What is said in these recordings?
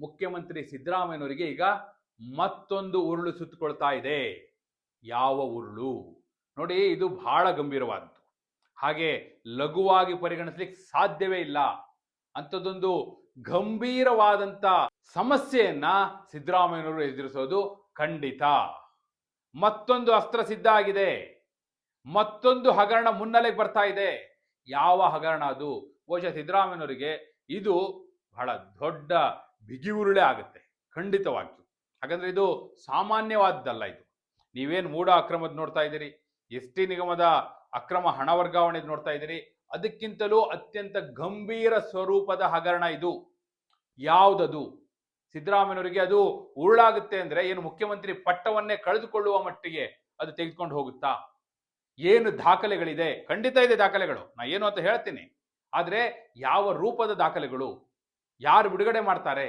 ಮುಖ್ಯಮಂತ್ರಿ ಸಿದ್ದರಾಮಯ್ಯನವರಿಗೆ ಈಗ ಮತ್ತೊಂದು ಉರುಳು ಸುತ್ತಕೊಳ್ತಾ ಇದೆ. ಯಾವ ಉರುಳು? ನೋಡಿ, ಇದು ಬಹಳ ಗಂಭೀರವಾದದ್ದು. ಹಾಗೆ ಲಘುವಾಗಿ ಪರಿಗಣಿಸ್ಲಿಕ್ಕೆ ಸಾಧ್ಯವೇ ಇಲ್ಲ. ಅಂಥದ್ದೊಂದು ಗಂಭೀರವಾದಂಥ ಸಮಸ್ಯೆಯನ್ನ ಸಿದ್ದರಾಮಯ್ಯನವರು ಎದುರಿಸೋದು ಖಂಡಿತ. ಮತ್ತೊಂದು ಅಸ್ತ್ರ ಸಿದ್ಧ ಆಗಿದೆ. ಮತ್ತೊಂದು ಹಗರಣ ಮುನ್ನೆಲೆಗೆ ಬರ್ತಾ ಇದೆ. ಯಾವ ಹಗರಣ ಅದು? ಬಹುಶಃ ಸಿದ್ದರಾಮಯ್ಯನವರಿಗೆ ಇದು ಬಹಳ ದೊಡ್ಡ ಬಿಗಿ ಉರುಳೆ ಆಗುತ್ತೆ, ಖಂಡಿತವಾಗಿಯೂ. ಹಾಗಂದ್ರೆ ಇದು ಸಾಮಾನ್ಯವಾದ್ದಲ್ಲ ಇದು. ನೀವೇನು ಮೂಢ ಅಕ್ರಮದ ನೋಡ್ತಾ ಇದ್ದೀರಿ, ಎಸ್ ಟಿ ನಿಗಮದ ಅಕ್ರಮ ಹಣ ವರ್ಗಾವಣೆ ನೋಡ್ತಾ ಇದ್ದೀರಿ, ಅದಕ್ಕಿಂತಲೂ ಅತ್ಯಂತ ಗಂಭೀರ ಸ್ವರೂಪದ ಹಗರಣ ಇದು. ಯಾವುದದು? ಸಿದ್ದರಾಮಯ್ಯನವರಿಗೆ ಅದು ಉರುಳಾಗುತ್ತೆ ಅಂದ್ರೆ ಏನು ಮುಖ್ಯಮಂತ್ರಿ ಪಟ್ಟವನ್ನೇ ಕಳೆದುಕೊಳ್ಳುವ ಮಟ್ಟಿಗೆ ಅದು ತೆಗೆದುಕೊಂಡು ಹೋಗುತ್ತಾ? ಏನು ದಾಖಲೆಗಳಿದೆ? ಖಂಡಿತ ಇದೆ ದಾಖಲೆಗಳು. ನಾ ಏನು ಅಂತ ಹೇಳ್ತೀನಿ. ಆದರೆ ಯಾವ ರೂಪದ ದಾಖಲೆಗಳು? ಯಾರು ಬಿಡುಗಡೆ ಮಾಡ್ತಾರೆ?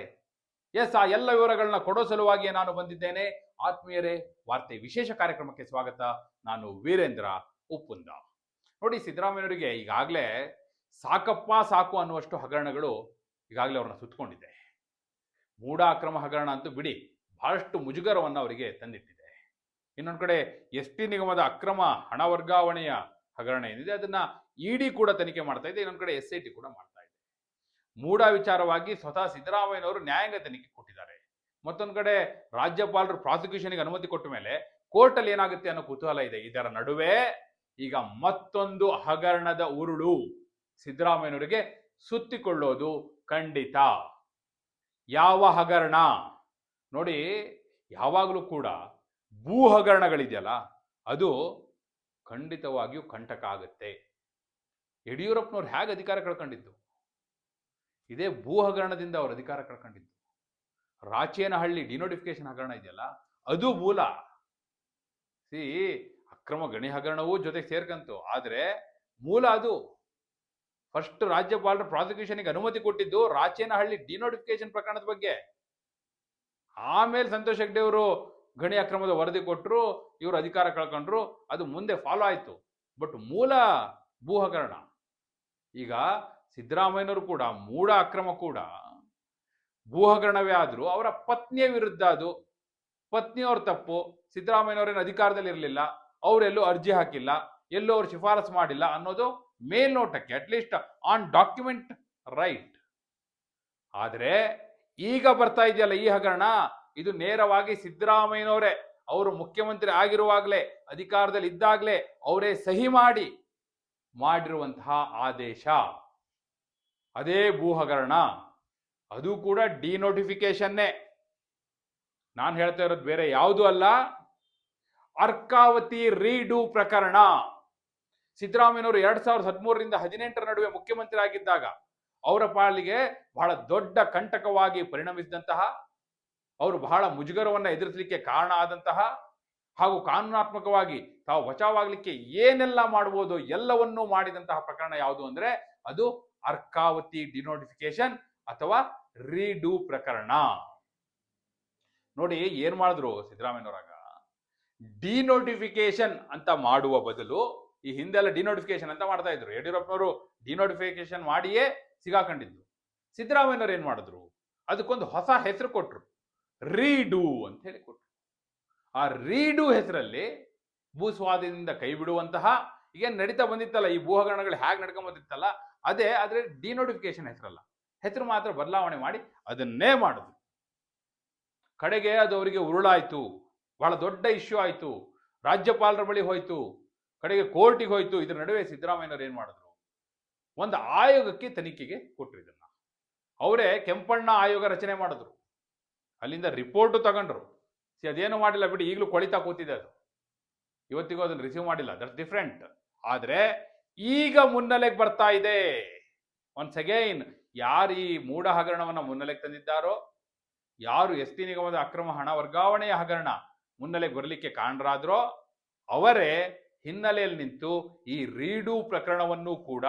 ಎಸ್, ಆ ಎಲ್ಲ ವಿವರಗಳನ್ನ ಕೊಡೋ ಸಲುವಾಗಿ ನಾನು ಬಂದಿದ್ದೇನೆ. ಆತ್ಮೀಯರೇ, ವಾರ್ತೆ ವಿಶೇಷ ಕಾರ್ಯಕ್ರಮಕ್ಕೆ ಸ್ವಾಗತ. ನಾನು ವೀರೇಂದ್ರ ಉಪ್ಪುಂದ. ನೋಡಿ, ಸಿದ್ದರಾಮಯ್ಯನವರಿಗೆ ಈಗಾಗಲೇ ಸಾಕಪ್ಪ ಸಾಕು ಅನ್ನುವಷ್ಟು ಹಗರಣಗಳು ಈಗಾಗಲೇ ಅವ್ರನ್ನ ಸುತ್ತಕೊಂಡಿದೆ ಮೂಢ ಅಕ್ರಮ ಹಗರಣ ಅಂತೂ ಬಿಡಿ, ಬಹಳಷ್ಟು ಮುಜುಗರವನ್ನು ಅವರಿಗೆ ತಂದಿಟ್ಟಿದೆ. ಇನ್ನೊಂದು ಕಡೆ ಎಸ್ ಟಿ ನಿಗಮದ ಅಕ್ರಮ ಹಣ ವರ್ಗಾವಣೆಯ ಹಗರಣ ಏನಿದೆ, ಅದನ್ನ ಇಡಿ ಕೂಡ ತನಿಖೆ ಮಾಡ್ತಾ ಇದೆ. ಇನ್ನೊಂದು ಕಡೆ ಎಸ್ ಐ ಟಿ ಕೂಡ ಮಾಡ್ತಾ ಮೂಢ ವಿಚಾರವಾಗಿ ಸ್ವತಃ ಸಿದ್ದರಾಮಯ್ಯನವರು ನ್ಯಾಯಾಂಗ ತನಿಖೆ ಕೊಟ್ಟಿದ್ದಾರೆ. ಮತ್ತೊಂದು ಕಡೆ ರಾಜ್ಯಪಾಲರು ಪ್ರಾಸಿಕ್ಯೂಷನ್ಗೆ ಅನುಮತಿ ಕೊಟ್ಟ ಮೇಲೆ ಕೋರ್ಟಲ್ಲಿ ಏನಾಗುತ್ತೆ ಅನ್ನೋ ಕುತೂಹಲ ಇದೆ. ಇದರ ನಡುವೆ ಈಗ ಮತ್ತೊಂದು ಹಗರಣದ ಉರುಳು ಸಿದ್ದರಾಮಯ್ಯನವರಿಗೆ ಸುತ್ತಿಕೊಳ್ಳೋದು ಖಂಡಿತ. ಯಾವ ಹಗರಣ? ನೋಡಿ, ಯಾವಾಗಲೂ ಕೂಡ ಭೂ ಹಗರಣಗಳಿದೆಯಲ್ಲ, ಅದು ಖಂಡಿತವಾಗಿಯೂ ಕಂಟಕ ಆಗುತ್ತೆ. ಯಡಿಯೂರಪ್ಪನವ್ರು ಹೇಗೆ ಅಧಿಕಾರ ಕಳ್ಕೊಂಡಿದ್ದು? ಇದೇ ಭೂ ಹಗರಣದಿಂದ ಅವರು ಅಧಿಕಾರ ಕಳ್ಕೊಂಡಿದ್ದು. ರಾಚೇನಹಳ್ಳಿ ಡಿನೋಟಿಫಿಕೇಶನ್ ಹಗರಣ ಇದೆಯಲ್ಲ, ಅದು ಮೂಲ. ಸಿ, ಅಕ್ರಮ ಗಣಿ ಹಗರಣವೂ ಜೊತೆಗೆ ಸೇರ್ಕಂತು. ಆದ್ರೆ ಮೂಲ ಅದು. ಫಸ್ಟ್ ರಾಜ್ಯಪಾಲರು ಪ್ರಾಸಿಕ್ಯೂಷನ್ಗೆ ಅನುಮತಿ ಕೊಟ್ಟಿದ್ದು ರಾಚೇನಹಳ್ಳಿ ಡಿನೋಟಿಫಿಕೇಶನ್ ಪ್ರಕರಣದ ಬಗ್ಗೆ. ಆಮೇಲೆ ಸಂತೋಷ್ ಹೆಗ್ಡೆ ಅವರು ಗಣಿ ಅಕ್ರಮದ ವರದಿ ಕೊಟ್ಟರು ಇವರು ಅಧಿಕಾರ ಕಳ್ಕೊಂಡ್ರು, ಅದು ಮುಂದೆ ಫಾಲೋ ಆಯ್ತು. ಬಟ್ ಮೂಲ ಭೂ ಹಗರಣ ಈಗ ಸಿದ್ದರಾಮಯ್ಯನವರು ಕೂಡ, ಮೂಢ ಅಕ್ರಮ ಕೂಡ ಭೂ ಹಗರಣವೇ ಆದರೂ ಅವರ ಪತ್ನಿಯ ವಿರುದ್ಧ ಅದು. ಪತ್ನಿಯವ್ರ ತಪ್ಪು ಸಿದ್ದರಾಮಯ್ಯನವರೇನು ಅಧಿಕಾರದಲ್ಲಿ ಇರಲಿಲ್ಲ ಅವರೆಲ್ಲೂ ಅರ್ಜಿ ಹಾಕಿಲ್ಲ, ಎಲ್ಲೂ ಅವ್ರು ಶಿಫಾರಸು ಮಾಡಿಲ್ಲ ಅನ್ನೋದು ಮೇಲ್ನೋಟಕ್ಕೆ ಅಟ್ಲೀಸ್ಟ್ ಆನ್ ಡಾಕ್ಯುಮೆಂಟ್ ರೈಟ್ ಆದರೆ ಈಗ ಬರ್ತಾ ಇದೆಯಲ್ಲ ಈ ಹಗರಣ, ಇದು ನೇರವಾಗಿ ಸಿದ್ದರಾಮಯ್ಯನವರೇ, ಅವರು ಮುಖ್ಯಮಂತ್ರಿ ಆಗಿರುವಾಗಲೇ ಅಧಿಕಾರದಲ್ಲಿ ಇದ್ದಾಗಲೇ ಅವರೇ ಸಹಿ ಮಾಡಿ ಮಾಡಿರುವಂತಹ ಆದೇಶ. ಅದೇ ಭೂ ಹಗರಣ ಅದು ಕೂಡ ಡಿನೋಟಿಫಿಕೇಶನ್ನೇ ನಾನು ಹೇಳ್ತಾ ಇರೋದು ಬೇರೆ ಯಾವುದು ಅಲ್ಲ. ಅರ್ಕಾವತಿ ರೀಡು ಪ್ರಕರಣ. ಸಿದ್ದರಾಮಯ್ಯನವರು ಎರಡ್ ಸಾವಿರದ ಹದಿಮೂರರಿಂದ ಹದಿನೆಂಟರ ನಡುವೆ ಮುಖ್ಯಮಂತ್ರಿ ಆಗಿದ್ದಾಗ ಅವರ ಪಾಲಿಗೆ ಬಹಳ ದೊಡ್ಡ ಕಂಟಕವಾಗಿ ಪರಿಣಮಿಸಿದಂತಹ, ಅವರು ಬಹಳ ಮುಜುಗರವನ್ನು ಎದುರಿಸಲಿಕ್ಕೆ ಕಾರಣ ಆದಂತಹ, ಹಾಗೂ ಕಾನೂನಾತ್ಮಕವಾಗಿ ತಾವು ಬಚಾವಾಗಲಿಕ್ಕೆ ಏನೆಲ್ಲ ಮಾಡಬಹುದು ಎಲ್ಲವನ್ನೂ ಮಾಡಿದಂತಹ ಪ್ರಕರಣ ಯಾವುದು ಅಂದ್ರೆ ಅದು ಅರ್ಕಾವತಿ ಡಿನೋಟಿಫಿಕೇಶನ್ ಅಥವಾ ರೀಡೂ ಪ್ರಕರಣ. ನೋಡಿ ಏನ್ ಮಾಡಿದ್ರು ಸಿದ್ದರಾಮಯ್ಯನವರಾಗ? ಡಿನೋಟಿಫಿಕೇಶನ್ ಅಂತ ಮಾಡುವ ಬದಲು ಈ ಹಿಂದೆಲ್ಲ ಡಿನೋಟಿಫಿಕೇಶನ್ ಅಂತ ಮಾಡ್ತಾ ಇದ್ರು. ಯಡಿಯೂರಪ್ಪನವರು ಡಿನೋಟಿಫಿಕೇಶನ್ ಮಾಡಿಯೇ ಸಿಗಾಕೊಂಡಿದ್ರು ಸಿದ್ದರಾಮಯ್ಯನವ್ರು ಏನ್ ಮಾಡಿದ್ರು? ಅದಕ್ಕೊಂದು ಹೊಸ ಹೆಸರು ಕೊಟ್ರು. ರೀಡು ಅಂತ ಹೇಳಿ ಕೊಟ್ರು. ಆ ರೀಡು ಹೆಸರಲ್ಲಿ ಭೂಸ್ವಾಧೀನದಿಂದ ಕೈ ಬಿಡುವಂತಹ, ಈಗ ನಡೀತಾ ಬಂದಿತ್ತಲ್ಲ, ಈ ಭೂಹಗರಣಗಳು ಹೇಗೆ ನಡ್ಕೊಂಡ್ ಬಂದಿತ್ತಲ್ಲ ಅದೇ ಆದರೆ ಡಿನೋಟಿಫಿಕೇಶನ್ ಹೆಸರಲ್ಲ. ಹೆಸರು ಮಾತ್ರ ಬದಲಾವಣೆ ಮಾಡಿ ಅದನ್ನೇ ಮಾಡೋದು. ಕಡೆಗೆ ಅದು ಅವರಿಗೆ ಉರುಳಾಯಿತು. ಬಹಳ ದೊಡ್ಡ ಇಶ್ಯೂ ಆಯಿತು. ರಾಜ್ಯಪಾಲರ ಬಳಿ ಹೋಯಿತು. ಕಡೆಗೆ ಕೋರ್ಟಿಗೆ ಹೋಯಿತು. ಇದ್ರ ನಡುವೆ ಸಿದ್ದರಾಮಯ್ಯನವ್ರು ಏನು ಮಾಡಿದ್ರು? ಒಂದು ಆಯೋಗಕ್ಕೆ ತನಿಖೆಗೆ ಕೊಟ್ಟರು ಇದನ್ನ ಅವರೇ ಕೆಂಪಣ್ಣ ಆಯೋಗ ರಚನೆ ಮಾಡಿದ್ರು. ಅಲ್ಲಿಂದ ರಿಪೋರ್ಟು ತಗೊಂಡ್ರು. ಸಿ ಅದೇನು ಮಾಡಿಲ್ಲ ಬಿಡಿ, ಈಗಲೂ ಕೊಳಿತಾ ಕೂತಿದೆ ಅದು. ಇವತ್ತಿಗೂ ಅದನ್ನು ರಿಸೀವ್ ಮಾಡಿಲ್ಲ. ದಟ್ಸ್ ಡಿಫ್ರೆಂಟ್ ಆದ್ರೆ ಈಗ ಮುನ್ನೆಲೆಗೆ ಬರ್ತಾ ಇದೆ. ಒನ್ಸ್ ಅಗೈನ್ ಯಾರು ಈ ಮೂಢ ಹಗರಣವನ್ನು ಮುನ್ನೆಲೆಗೆ ತಂದಿದ್ದಾರೋ? ಯಾರು ಎಸ್ ಟಿ ನಿಗಮದ ಅಕ್ರಮ ಹಣ ವರ್ಗಾವಣೆಯ ಹಗರಣ ಮುನ್ನೆಲೆಗೆ ಬರಲಿಕ್ಕೆ ಕಾರಣರಾದ್ರೋ? ಅವರೇ ಹಿನ್ನೆಲೆಯಲ್ಲಿ ನಿಂತು ಈ ರೀಡು ಪ್ರಕರಣವನ್ನು ಕೂಡ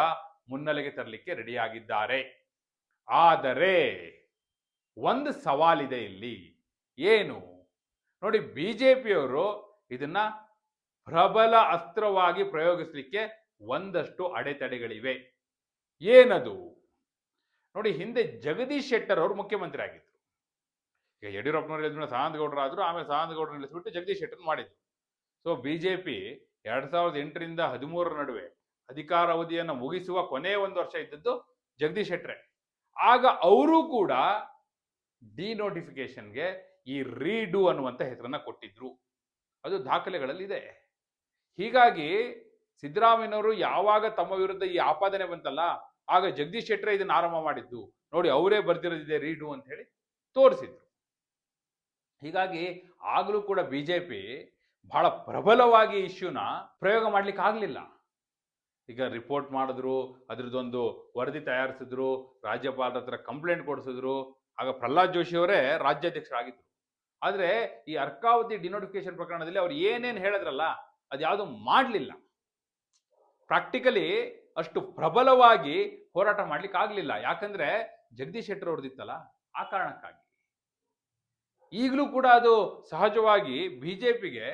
ಮುನ್ನೆಲೆಗೆ ತರಲಿಕ್ಕೆ ರೆಡಿಯಾಗಿದ್ದಾರೆ. ಆದರೆ ಒಂದು ಸವಾಲಿದೆ ಇಲ್ಲಿ. ಏನು? ನೋಡಿ ಬಿಜೆಪಿಯವರು ಇದನ್ನ ಪ್ರಬಲ ಅಸ್ತ್ರವಾಗಿ ಪ್ರಯೋಗಿಸಲಿಕ್ಕೆ ಒಂದಷ್ಟು ಅಡೆತಡೆಗಳಿವೆ. ಏನದು? ನೋಡಿ, ಹಿಂದೆ ಜಗದೀಶ್ ಶೆಟ್ಟರ್ ಅವರು ಮುಖ್ಯಮಂತ್ರಿ ಆಗಿದ್ರು. ಈಗ ಯಡಿಯೂರಪ್ಪನವ್ರು ಹೇಳಿದ್ಮೇಲೆ ಸದಾನಂದ ಆದ್ರು, ಆಮೇಲೆ ಸದಾನಂದ ಗೌಡರು ನಿಲ್ಲಿಸ್ಬಿಟ್ಟು ಜಗದೀಶ್ ಶೆಟ್ಟರ್ ಮಾಡಿದ್ರು. ಸೊ ಬಿಜೆಪಿ ಎರಡು ಸಾವಿರದ ಎಂಟರಿಂದ ಹದಿಮೂರರ ನಡುವೆ ಅಧಿಕಾರ ಅವಧಿಯನ್ನು ಮುಗಿಸುವ ಕೊನೆಯ ಒಂದು ವರ್ಷ ಇದ್ದದ್ದು ಜಗದೀಶ್ ಶೆಟ್ಟರೆ. ಆಗ ಅವರು ಕೂಡ ಡಿನೋಟಿಫಿಕೇಶನ್ಗೆ ಈ ರೀಡು ಅನ್ನುವಂಥ ಹೆಸರನ್ನ ಕೊಟ್ಟಿದ್ರು. ಅದು ದಾಖಲೆಗಳಲ್ಲಿ ಇದೆ ಹೀಗಾಗಿ ಸಿದ್ದರಾಮಯ್ಯನವರು ಯಾವಾಗ ತಮ್ಮ ವಿರುದ್ಧ ಈ ಆಪಾದನೆ ಬಂತಲ್ಲ, ಆಗ ಜಗದೀಶ್ ಶೆಟ್ಟರ್ ಇದನ್ನ ಆರಂಭ ಮಾಡಿದ್ದು. ನೋಡಿ, ಅವರೇ ಬರ್ತಿರೋದಿದೆ ರೀಡು ಅಂತ ಹೇಳಿ ತೋರಿಸಿದ್ರು. ಹೀಗಾಗಿ ಆಗಲೂ ಕೂಡ ಬಿಜೆಪಿ ಬಹಳ ಪ್ರಬಲವಾಗಿ ಇಶ್ಯೂನ ಪ್ರಯೋಗ ಮಾಡ್ಲಿಕ್ಕೆ ಆಗಲಿಲ್ಲ. ಈಗ ರಿಪೋರ್ಟ್ ಮಾಡಿದ್ರು, ಅದ್ರದ್ದೊಂದು ವರದಿ ತಯಾರಿಸಿದ್ರು, ರಾಜ್ಯಪಾಲರ ಹತ್ರ ಕಂಪ್ಲೇಂಟ್ ಕೊಡಿಸಿದ್ರು, ಆಗ ಪ್ರಹ್ಲಾದ್ ಜೋಶಿ ಅವರೇ ರಾಜ್ಯಾಧ್ಯಕ್ಷರಾಗಿದ್ರು. ಆದರೆ ಈ ಅರ್ಕಾವತಿ ಡಿನೋಟಿಫಿಕೇಶನ್ ಪ್ರಕರಣದಲ್ಲಿ ಅವ್ರು ಏನೇನು ಹೇಳಿದ್ರಲ್ಲ, ಅದ್ಯಾವುದು ಮಾಡಲಿಲ್ಲ. ಪ್ರಾಕ್ಟಿಕಲಿ ಅಷ್ಟು ಪ್ರಬಲವಾಗಿ ಹೋರಾಟ ಮಾಡ್ಲಿಕ್ಕೆ ಆಗ್ಲಿಲ್ಲ. ಯಾಕಂದ್ರೆ ಜಗದೀಶ್ ಶೆಟ್ಟರ್ ಅವ್ರದ್ದಿತ್ತಲ್ಲ, ಆ ಕಾರಣಕ್ಕಾಗಿ. ಈಗಲೂ ಕೂಡ ಅದು ಸಹಜವಾಗಿ ಬಿಜೆಪಿಗೆ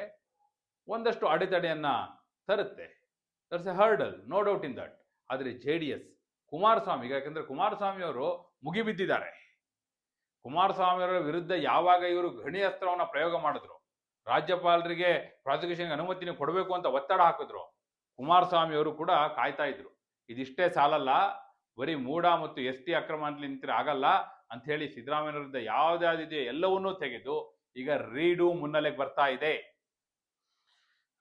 ಒಂದಷ್ಟು ಅಡೆತಡೆಯನ್ನ ತರುತ್ತೆ. That's a hurdle no doubt in that ಆದರೆ ಜೆ ಡಿ ಎಸ್, ಕುಮಾರಸ್ವಾಮಿ ಯಾಕಂದ್ರೆ ಕುಮಾರಸ್ವಾಮಿ ಅವರು ಮುಗಿಬಿದ್ದಿದ್ದಾರೆ. ಕುಮಾರಸ್ವಾಮಿ ಅವರ ವಿರುದ್ಧ ಯಾವಾಗ ಇವರು ಗಣಿ ಅಸ್ತ್ರವನ್ನ ಪ್ರಯೋಗ ಮಾಡಿದ್ರು, ರಾಜ್ಯಪಾಲರಿಗೆ ಪ್ರಾಸಿಕ್ಯೂಷನ್ಗೆ ಅನುಮತಿನ ಕೊಡಬೇಕು ಅಂತ ಒತ್ತಡ ಹಾಕಿದ್ರು ಕುಮಾರಸ್ವಾಮಿ ಅವರು ಕೂಡ ಕಾಯ್ತಾ ಇದ್ರು. ಇದಿಷ್ಟೇ ಸಾಲಲ್ಲ, ಬರೀ ಮೂಡ ಮತ್ತು ಎಸ್ ಟಿ ಅಕ್ರಮ ನಿಂತರೆ ಆಗಲ್ಲ ಅಂತ ಹೇಳಿ ಸಿದ್ದರಾಮಯ್ಯ ವಿರುದ್ಧ ಯಾವ್ದಾವ್ದಿದೆ ಎಲ್ಲವನ್ನೂ ತೆಗೆದು ಈಗ ರೀಡು ಮುನ್ನೆಲೆಗೆ ಬರ್ತಾ ಇದೆ.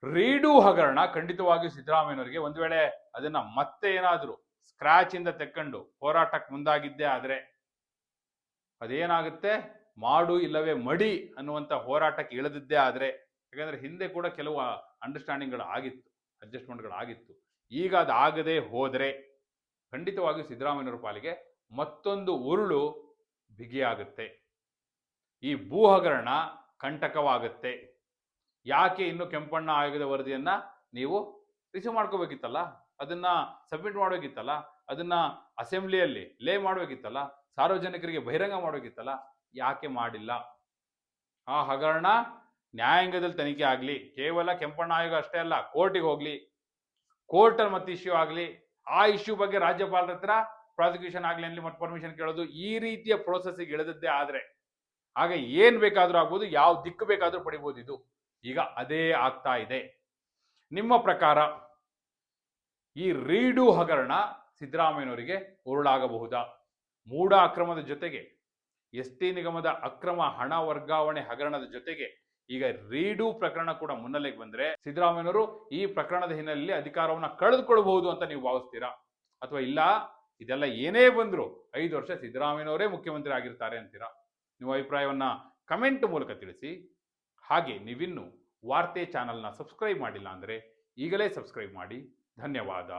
ರೀಡು ಹಗರಣ ಖಂಡಿತವಾಗಿಯೂ ಸಿದ್ದರಾಮಯ್ಯನವರಿಗೆ ಒಂದು ವೇಳೆ ಅದನ್ನ ಮತ್ತೆ ಏನಾದರೂ ಸ್ಕ್ರಾಚ್ ಇಂದ ತೆಕ್ಕೊಂಡು ಹೋರಾಟಕ್ಕೆ ಮುಂದಾಗಿದ್ದೇ ಆದ್ರೆ ಅದೇನಾಗುತ್ತೆ? ಮಾಡು ಇಲ್ಲವೇ ಮಡಿ ಅನ್ನುವಂಥ ಹೋರಾಟಕ್ಕೆ ಇಳಿದಿದ್ದೇ ಆದ್ರೆ, ಯಾಕಂದ್ರೆ ಹಿಂದೆ ಕೂಡ ಕೆಲವು ಅಂಡರ್ಸ್ಟ್ಯಾಂಡಿಂಗ್ಗಳು ಆಗಿತ್ತು. ಅಡ್ಜಸ್ಟ್ಮೆಂಟ್ಗಳು ಆಗಿತ್ತು ಈಗ ಅದಾಗದೇ ಹೋದರೆ ಖಂಡಿತವಾಗಿಯೂ ಸಿದ್ದರಾಮಯ್ಯನವರ ಪಾಲಿಗೆ ಮತ್ತೊಂದು ಉರುಳು ಬಿಗಿಯಾಗುತ್ತೆ. ಈ ಭೂ ಹಗರಣ ಕಂಟಕವಾಗುತ್ತೆ. ಯಾಕೆ ಇನ್ನು ಕೆಂಪಣ್ಣ ಆಯೋಗದ ವರದಿಯನ್ನು ನೀವು ರಿಸೀವ್ ಮಾಡ್ಕೋಬೇಕಿತ್ತಲ್ಲ? ಅದನ್ನು ಸಬ್ಮಿಟ್ ಮಾಡಬೇಕಿತ್ತಲ್ಲ? ಅದನ್ನು ಅಸೆಂಬ್ಲಿಯಲ್ಲಿ ಲೇ ಮಾಡಬೇಕಿತ್ತಲ್ಲ? ಸಾರ್ವಜನಿಕರಿಗೆ ಬಹಿರಂಗ ಮಾಡಬೇಕಿತ್ತಲ್ಲ? ಯಾಕೆ ಮಾಡಿಲ್ಲ? ಆ ಹಗರಣ ನ್ಯಾಯಾಂಗದಲ್ಲಿ ತನಿಖೆ ಆಗಲಿ, ಕೇವಲ ಕೆಂಪಣ್ಣ ಆಯೋಗ ಅಷ್ಟೇ ಅಲ್ಲ, ಕೋರ್ಟಿಗೆ ಹೋಗ್ಲಿ ಕೋರ್ಟಲ್ಲಿ ಮತ್ತೆ ಇಶ್ಯೂ ಆಗಲಿ, ಆ ಇಶ್ಯೂ ಬಗ್ಗೆ ರಾಜ್ಯಪಾಲರ ಹತ್ರ ಪ್ರಾಸಿಕ್ಯೂಷನ್ ಆಗಲಿ ಅಲ್ಲಿ ಮತ್ತೆ ಪರ್ಮಿಷನ್ ಕೇಳೋದು ಈ ರೀತಿಯ ಪ್ರೋಸೆಸ್ ಇಳಿದದ್ದೇ ಆದರೆ ಆಗ ಏನ್ ಬೇಕಾದರೂ ಆಗ್ಬೋದು, ಯಾವ ದಿಕ್ಕು ಬೇಕಾದರೂ ಪಡಿಬೋದು ಇದು. ಈಗ ಅದೇ ಆಗ್ತಾ ಇದೆ. ನಿಮ್ಮ ಪ್ರಕಾರ ಈ ರೀಡು ಹಗರಣ ಸಿದ್ದರಾಮಯ್ಯನವರಿಗೆ ಉರುಳಾಗಬಹುದಾ? ಮೂಢ ಅಕ್ರಮದ ಜೊತೆಗೆ ಎಸ್ ಟಿ ನಿಗಮದ ಅಕ್ರಮ ಹಣ ವರ್ಗಾವಣೆ ಹಗರಣದ ಜೊತೆಗೆ ಈಗ ರೀಡು ಪ್ರಕರಣ ಕೂಡ ಮುನ್ನೆಲೆಗೆ ಬಂದ್ರೆ ಸಿದ್ದರಾಮಯ್ಯನವರು ಈ ಪ್ರಕರಣದ ಹಿನ್ನೆಲೆಯಲ್ಲಿ ಅಧಿಕಾರವನ್ನ ಕಳೆದುಕೊಳ್ಳಬಹುದು ಅಂತ ನೀವು ಭಾವಿಸ್ತೀರಾ? ಅಥವಾ ಇಲ್ಲ, ಇದೆಲ್ಲ ಏನೇ ಬಂದ್ರು ಐದು ವರ್ಷ ಸಿದ್ದರಾಮಯ್ಯನವರೇ ಮುಖ್ಯಮಂತ್ರಿ ಆಗಿರ್ತಾರೆ ಅಂತೀರಾ? ನಿಮ್ಮ ಅಭಿಪ್ರಾಯವನ್ನ ಕಮೆಂಟ್ ಮೂಲಕ ತಿಳಿಸಿ. ಹಾಗೆ ನೀವಿನ್ನು ವಾರ್ತೆ ಚಾನಲ್ನ ಸಬ್ಸ್ಕ್ರೈಬ್ ಮಾಡಿಲ್ಲ ಅಂದರೆ ಈಗಲೇ ಸಬ್ಸ್ಕ್ರೈಬ್ ಮಾಡಿ. ಧನ್ಯವಾದ.